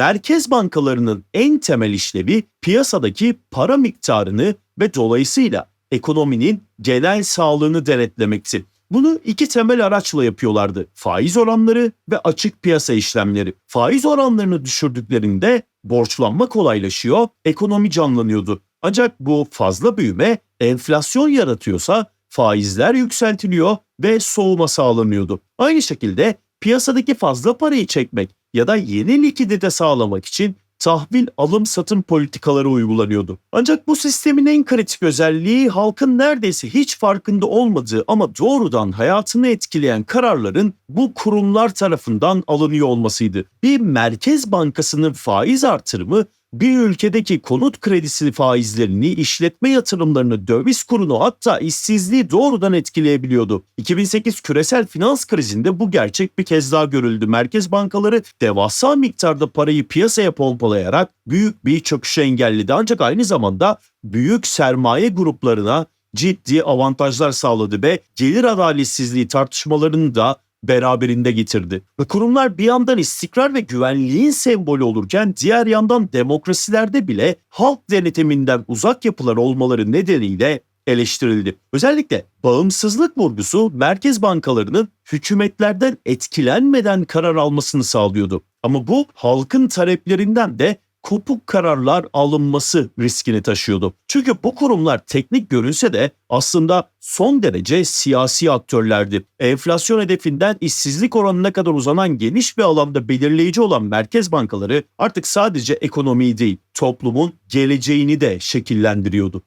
merkez bankalarının en temel işlevi piyasadaki para miktarını ve dolayısıyla ekonominin genel sağlığını denetlemekti. Bunu iki temel araçla yapıyorlardı. Faiz oranları ve açık piyasa işlemleri. Faiz oranlarını düşürdüklerinde borçlanma kolaylaşıyor, ekonomi canlanıyordu. Ancak bu fazla büyüme enflasyon yaratıyorsa faizler yükseltiliyor ve soğuma sağlanıyordu. Aynı şekilde piyasadaki fazla parayı çekmek ya da yeni likidite sağlamak için tahvil alım satım politikaları uygulanıyordu. Ancak bu sistemin en kritik özelliği halkın neredeyse hiç farkında olmadığı ama doğrudan hayatını etkileyen kararların bu kurumlar tarafından alınıyor olmasıydı. Bir merkez bankasının faiz artırımı bir ülkedeki konut kredisi faizlerini, işletme yatırımlarını, döviz kurunu hatta işsizliği doğrudan etkileyebiliyordu. 2008 küresel finans krizinde bu gerçek bir kez daha görüldü. Merkez bankaları devasa miktarda parayı piyasaya pompalayarak büyük bir çöküşü engelledi. Ancak aynı zamanda büyük sermaye gruplarına ciddi avantajlar sağladı ve gelir adaletsizliği tartışmalarını da beraberinde getirdi. Kurumlar bir yandan istikrar ve güvenliğin sembolü olurken diğer yandan demokrasilerde bile halk denetiminden uzak yapılar olmaları nedeniyle eleştirildi. Özellikle bağımsızlık vurgusu merkez bankalarının hükümetlerden etkilenmeden karar almasını sağlıyordu. Ama bu halkın taleplerinden de kopuk kararlar alınması riskini taşıyordu. Çünkü bu kurumlar teknik görünse de aslında son derece siyasi aktörlerdi. Enflasyon hedefinden işsizlik oranına kadar uzanan geniş bir alanda belirleyici olan merkez bankaları artık sadece ekonomiyi değil, toplumun geleceğini de şekillendiriyordu.